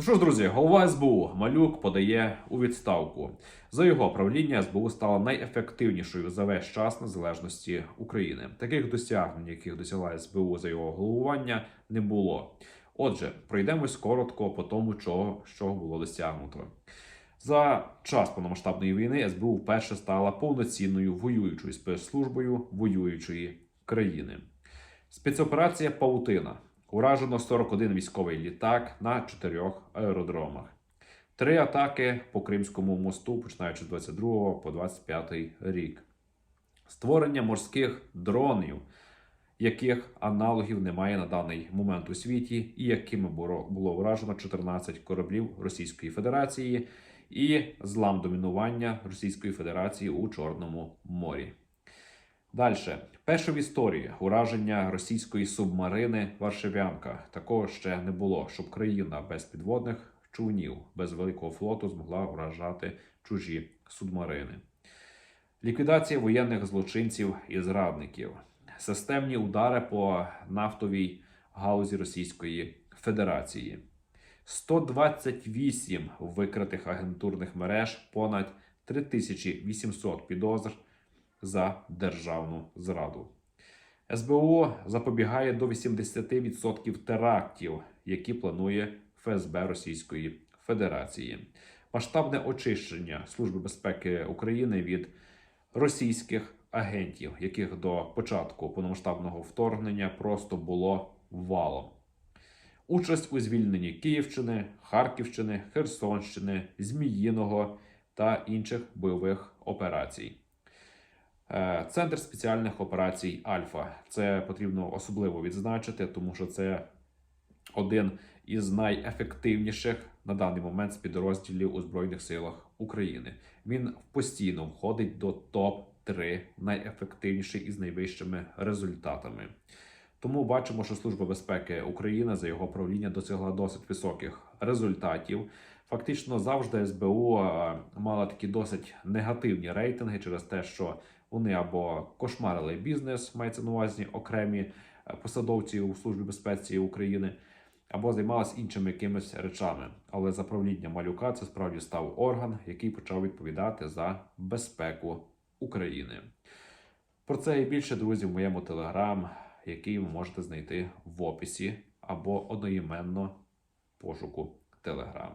Ну що ж, друзі, голова СБУ Малюк подає у відставку. За його правління СБУ стала найефективнішою за весь час незалежності України. Таких досягнень, яких досягла СБУ за його головування, не було. Отже, пройдемось коротко по тому, чого, що було досягнуто. За час повномасштабної війни СБУ вперше стала повноцінною воюючою спецслужбою воюючої країни. Спецоперація Паутина. Уражено 41 військовий літак на чотирьох аеродромах. Три атаки по Кримському мосту, починаючи з 22 по 25 рік. Створення морських дронів, яких аналогів немає на даний момент у світі, і якими було вражено 14 кораблів Російської Федерації, і злам домінування Російської Федерації у Чорному морі. Далі, перше в історії ураження російської субмарини Варшавянка. Такого ще не було, щоб країна без підводних човнів, без великого флоту змогла уражати чужі субмарини. Ліквідація воєнних злочинців і зрадників, системні удари по нафтовій галузі Російської Федерації, 128 викритих агентурних мереж, понад 3800 підозр за державну зраду. СБУ запобігає до 80% терактів, які планує ФСБ Російської Федерації. Масштабне очищення Служби безпеки України від російських агентів, яких до початку повномасштабного вторгнення просто було валом. Участь у звільненні Київщини, Харківщини, Херсонщини, Зміїного та інших бойових операцій. Е, Центр спеціальних операцій Альфа. Це потрібно особливо відзначити, тому що це один із найефективніших на даний момент підрозділів у Збройних силах України. Він постійно входить до топ-3 найефективніших із найвищими результатами. Тому бачимо, що Служба безпеки України за його правління досягла досить високих результатів. Фактично завжди СБУ мала такі досить негативні рейтинги через те, що вони або кошмарили бізнес, мається на увазі окремі е, посадовці у Службі безпеці України, або займалися іншими якимись речами. Але за правління малюка це справді став орган, який почав відповідати за безпеку України. Про це і більше, друзі, в моєму телеграм, який ви можете знайти в описі або одноіменно пошуку Телеграм.